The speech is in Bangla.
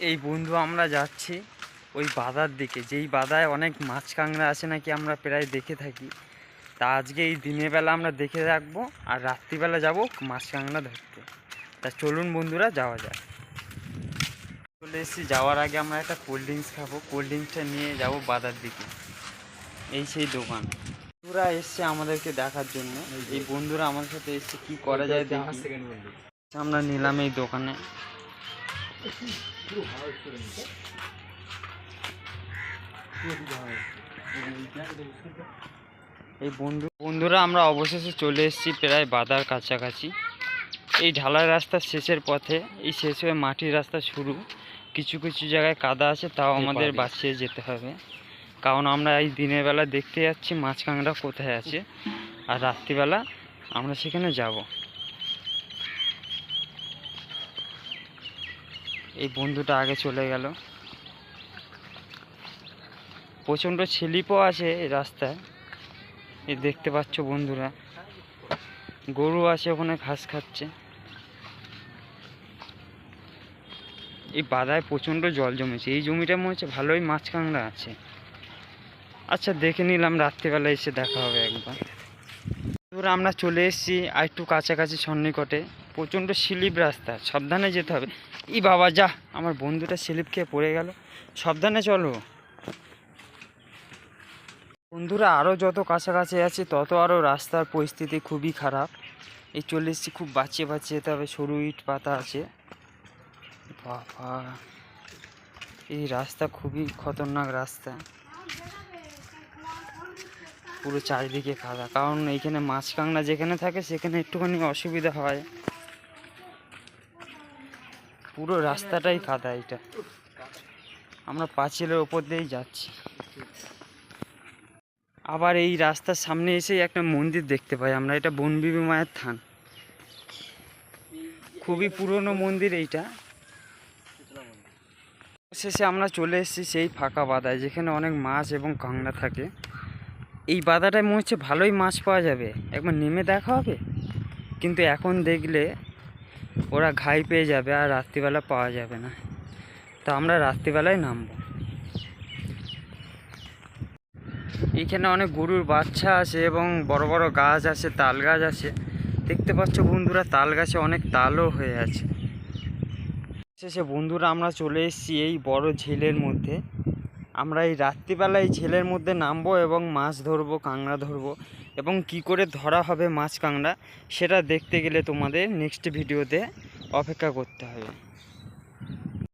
এই বন্ধু, আমরা যাচ্ছি ওই বাদার দিকে। যেই বাদায় অনেক মাছ কাঁকড়া আছে নাকি আমরা প্রায় দেখে থাকি। তা আজকে এই দিনের বেলা আমরা দেখে রাখব আর রাত্রিবেলা যাব মাছ কাঁকড়া ধরতে। তা চলুন বন্ধুরা, যাওয়া যায় চলে এসেছি, যাওয়ার আগে আমরা একটা কোল্ড ড্রিঙ্কস খাব। কোল্ড ড্রিঙ্কসটা নিয়ে যাব বাদার দিকে। এই সেই দোকান। বন্ধুরা এসছে আমাদেরকে দেখার জন্য। এই বন্ধুরা আমার সাথে এসছে, কি করা যায় আমরা নিলাম এই দোকানে। এই বন্ধু বন্ধুরা আমরা অবশেষে চলে এসেছি প্রায় বাদার কাছাকাছি। এই ঢালাই রাস্তার শেষের পথে এই শেষ হয়ে মাটির রাস্তা শুরু। কিছু কিছু জায়গায় কাদা আছে তাও আমাদের বাঁচিয়ে যেতে হবে। কারণ আমরা এই দিনের বেলা দেখতে যাচ্ছি মাছ কাঁকড়া কোথায় আছে। আর রাত্রিবেলা আমরা সেখানে যাব। এই বন্ধুটা আগে চলে গেল। প্রচণ্ড ছিলিপও আছে এই রাস্তায়। এই দেখতে পাচ্ছ বন্ধুরা, গরু আছে ওখানে, ঘাস খাচ্ছে। এই বাদায় প্রচণ্ড জল জমেছে, এই জমিটা মনে হচ্ছে ভালোই মাছ কাঁকড়া আছে। আচ্ছা দেখে নিলাম, রাত্রিবেলা এসে দেখা হবে একবার। আমরা চলে এসেছি আর একটু কাছাকাছি সন্নিকটে। প্রচণ্ড স্লিপ রাস্তা, সাবধানে যেতে হবে। ই বাবা, যা, আমার বন্ধুটা স্লিপ খেয়ে পড়ে গেল। সাবধানে চলো। বন্ধুরা আরও যত কাছাকাছি আছে, তত আরও রাস্তার পরিস্থিতি খুবই খারাপ। এই চলে এসেছি খুব বাঁচিয়ে বাঁচিয়ে যেতে হবে, সরু ইট পাতা আছে। বাবা, এই রাস্তা খুবই খতরনাক রাস্তা। পুরো চারিদিকে কাদা। কারণ এইখানে মাছ কাঁকড়া যেখানে থাকে, সেখানে একটুখানি অসুবিধা হয়। পুরো রাস্তাটাই কাদা এটা। আমরা পাঁচিলের ওপর দিয়েই যাচ্ছি। আবার এই রাস্তার সামনে এসেই একটা মন্দির দেখতে পাই আমরা, এটা বনবিবি মায়ের থান। খুবই পুরনো মন্দির এইটা। শেষে আমরা চলে এসেছি সেই ফাঁকা বাদায়, যেখানে অনেক মাছ এবং কাঁকড়া থাকে। এই বাদাটায় মনে হচ্ছে ভালোই মাছ পাওয়া যাবে। একবার নেমে দেখা হবে। কিন্তু এখন দেখলে ওরা ঘাই পেয়ে যাবে আর রাত্রিবেলা পাওয়া যাবে না। তো আমরা রাত্রিবেলায় নামবো। এখানে অনেক গরুর বাচ্চা আছে এবং বড় বড় গাছ আছে, তাল গাছ আছে। দেখতে পাচ্ছ বন্ধুরা, তাল গাছে অনেক তালও হয়ে আছে। শেষে বন্ধুরা আমরা চলে এসেছি এই বড় ঝিলের মধ্যে। আমরা এই রাত্রিবেলায় ঝেলের মধ্যে নামবো এবং মাছ ধরবো, কাঁকড়া ধরবো এবং কি করে ধরা হবে মাছ, কাঁকড়া, সেটা দেখতে গেলে তোমাদের নেক্সট ভিডিওতে অপেক্ষা করতে হবে।